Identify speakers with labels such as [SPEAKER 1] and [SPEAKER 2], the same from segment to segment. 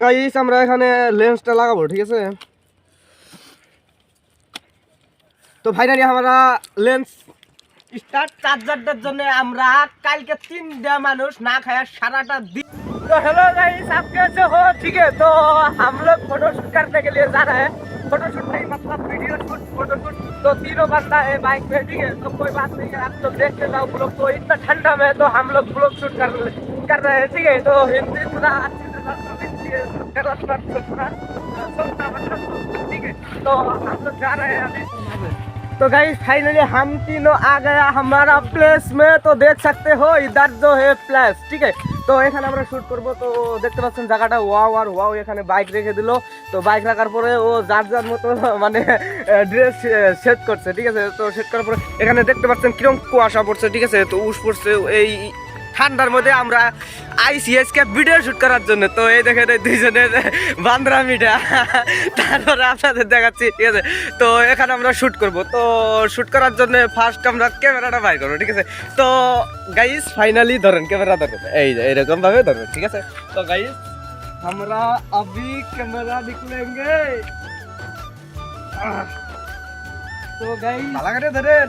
[SPEAKER 1] Guys আমরা এখানে লেন্সটা লাগাবো ঠিক আছে তো ফাইনালি আমরা লেন্স স্টার্ট চার্জারটার জন্য আমরা কালকে তিনটা মানুষ না খায় साराटा दिन तो हेलो गाइस आप कैसे हो ठीक है तो हम लोग फोटो शूट करने के लिए जा रहे हैं फोटो शूट नहीं मतलब वीडियो शूट फोटो शूट तो तीनों बंदा है बाइक पे ठीक है तो कोई बात नहीं है आप लोग देखते जाओ ब्लॉग तो इतना ठंडा में तो हम लोग ब्लॉग शूट कर कर रहे हैं ठीक है तो हिंदी थोड़ा अच्छी तरह समझिए गलत मत सोचना सोचना मतलब ठीक है तो हम लोग जा रहे हैं अभी तो गाइस फाइनली हम तीनों आ गया हमारा प्लेस में तो देख सकते हो इधर जो है प्लेस ঠিক আছে তো এখানে আমরা শুট করব তো দেখতে পাচ্ছেন জায়গাটা ওয়াও আর ওয়াও এখানে বাইক রেখে দিল তো বাইক রাখার পরে ও যার যার মতো মানে ড্রেস সেট করছে ঠিক আছে তো সেট করার পরে এখানে দেখতে পাচ্ছেন কিরকম কুয়াশা পড়ছে ঠিক আছে তো উস পড়ছে এই ঠান্ডার মধ্যে আমরা আইসিএসকে ভিডিও শুট করার জন্য। তো এই দেখেন এই দুইজনের বান্দরা মিটা। তারপরে আপনাদের দেখাচ্ছি, ঠিক আছে? তো এখানে আমরা শ্যুট করব। তো শ্যুট করার জন্য ফার্স্ট আমরা ক্যামেরাটা বাই করব, ঠিক আছে? তো গাইস ফাইনালি ধরেন, ক্যামেরা ধরেন। এই এরকমভাবে ধরেন, ঠিক আছে? তো গাইস আমরা আবি ক্যামেরা নিকলেঙ্গে তো গাইস ধরেন।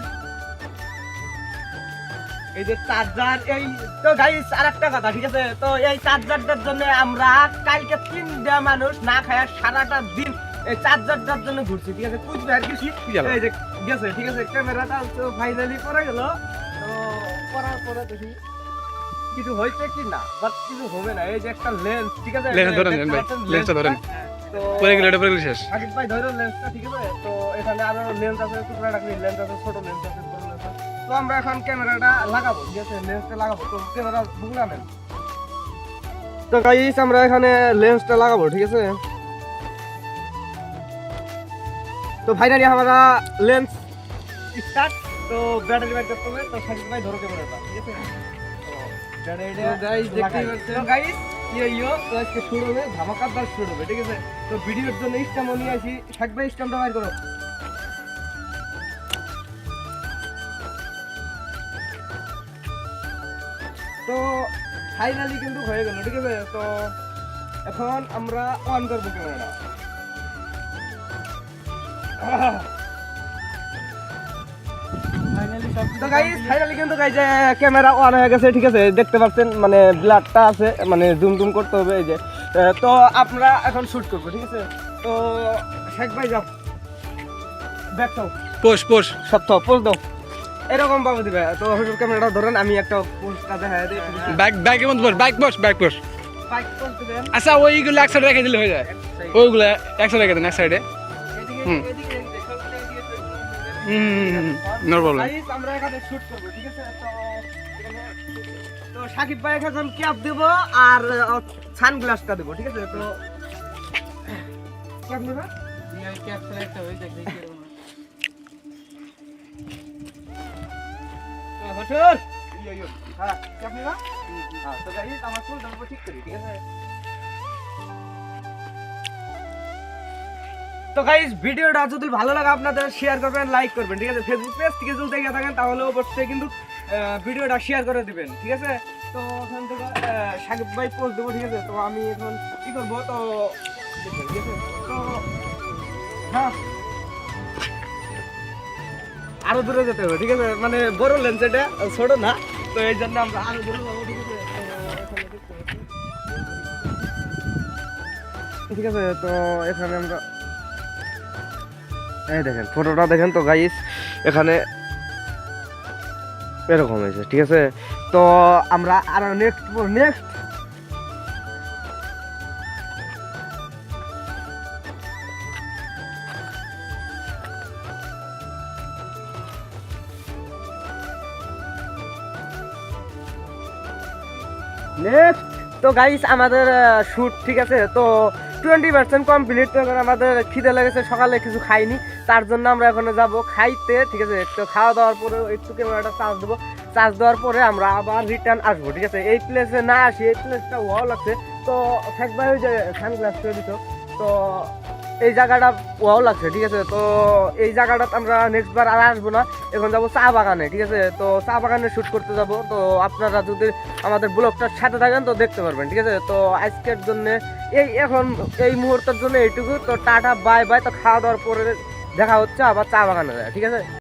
[SPEAKER 1] এই যে চার্জার এই তো গাইস আর একটা কথা ঠিক আছে? তো এই চার্জারটার জন্য আমরা কালকে তিনটা মানুষ না খায় সারাটা দিন এই চার্জারটার জন্য ঘুরছি ঠিক আছে? কুচবিহার
[SPEAKER 2] গেল?
[SPEAKER 1] এই যে গেছে ঠিক আছে? ক্যামেরাটা তো ফাইনালি করা গেল। তো করার পরে দেখি কিছু হয়েছে কি না বাট কিছু হবে না। এই যে একটা লেন্স ঠিক আছে?
[SPEAKER 2] লেন্স ধরেন, ভাই, লেন্সটা ধরেন।
[SPEAKER 1] তো
[SPEAKER 2] পরে গেলে এটা পরে শেষ।
[SPEAKER 1] সাকিব ভাই ধরো লেন্সটা ঠিক আছে? তো এখানে আরও লেন্স আছে টুকরা টাকরি লেন্স আছে ছোট লেন্স আছে। তো আমরা এখন ক্যামেরাটা লাগাবো ঠিক আছে? লেন্সটা লাগাবো। তো ক্যামেরা নেন তো গাইস আমরা এখানে লেন্সটা লাগাবো ঠিক আছে? তো ফাইনালি আমরা লেন্স স্টার্ট তো ব্যাটারি বাইর করতে হবে তো সাকিব ভাই ধরো ক্যামেরাটা ঠিক আছে? গাইস দেখতেই পাচ্ছেন। গাইস ইয়ো তো আজকে শুরু হবে ধামাকাদার শুরু হবে ঠিক আছে? তো ভিডিওর জন্য স্টাম নিয়ে আসি। সাকিব ভাই স্টামটা বাইর করো। তো ফাইনালি কিন্তু হয়ে গেল ঠিক আছে? তো এখন আমরা অন করব ক্যামেরাটা তো গাইস ফাইনালি কিন্তু গাইজ ক্যামেরা অন হয়ে গেছে ঠিক আছে? দেখতে পাচ্ছেন মানে ব্লাডটা আছে মানে জুম জুম করতে হবে এই যে। তো আমরা এখন শুট করব ঠিক আছে? তো শেখ ভাই যাও। ব্যাক চাও
[SPEAKER 2] পোষ পোষ
[SPEAKER 1] সপ্তাহ পোজ দাও। এরকম ভাবে দিবে। তো ক্যামেরাটা ধরেন আমি একটা পোস্টটা দেখা দিই।
[SPEAKER 2] ব্যাক ব্যাকের মধ্যে বস বাইক বস বাইক বস আচ্ছা ওইগুলো এক সাইডে রেখে দিলে হয়ে যায়। ওইগুলো এক সাইডে রেখে দেন এক সাইডে হুম। নো প্রবলেম
[SPEAKER 1] আমরা এখানে শুট করব ঠিক আছে? তো সাকিব ভাই এখন ক্যাপ দেব আর সানগ্লাসটা দেব ঠিক আছে? তো ক্যাপ নেবে? হ্যাঁ হ্যাঁ তো গাইস আমার চুল দেবো ঠিক করি ঠিক আছে? তো গাইস ভিডিওটা যদি ভালো লাগে আপনাদের শেয়ার করবেন লাইক করবেন ঠিক আছে? ফেসবুক পেজ থেকে যদি দেখে থাকেন তাহলে অবশ্যই কিন্তু ভিডিওটা শেয়ার করে দিবেন ঠিক আছে? তো ওখান থেকে সাকিব ভাই পোস্ট দেবো ঠিক আছে? তো আমি এখন কি করব? তো ঠিক আছে? তো হ্যাঁ। আরও দূরে যেতে হবে, ঠিক আছে? মানে বড় লেন্স এটা, ছোট না। তো এই জন্য আমরা আরও দূরে যাব, ঠিক আছে? তো এখানে আমরা এই দেখেন ফটোটা দেখেন তো গাইস এখানে এরকম হয়েছে, ঠিক আছে? তো আমরা আরও নেক্সট নেক্সট তো গাইস আমাদের শ্যুট ঠিক আছে? তো টোয়েন্টি পার্সেন্ট কমপ্লিট এখন আমাদের খিদে লেগেছে, সকালে কিছু খাইনি। তার জন্য আমরা এখন যাব খাইতে, ঠিক আছে? তো খাওয়া দাওয়ার পরে একটু ক্যামেরাটা চার্জ দেবো। চার্জ দেওয়ার পরে আমরা আবার রিটার্ন আসব, ঠিক আছে? এই প্লেসে না আসি, এই প্লেসটা ওয়াও লাগছে তো থাকবে ওই যে সানগ্লাস করে দিত তো এই জায়গাটা ওয়াও লাগছে, ঠিক আছে? তো এই জায়গাটা আমরা নেক্সট বার আর আসব না। এখন যাব চা বাগানে, ঠিক আছে? তো চা বাগানে শ্যুট করতে যাব। তো আপনারা যদি আমাদের ব্লগটার সাথে থাকেন, তো দেখতে পারবেন, ঠিক আছে? তো আজকের জন্য এই এখন এই মুহূর্তের জন্য এইটুকু। তো টাটা বাই বাই তো খাওয়া দাওয়ার পরে দেখা হচ্ছে আবার চা বাগানে যায় ঠিক আছে?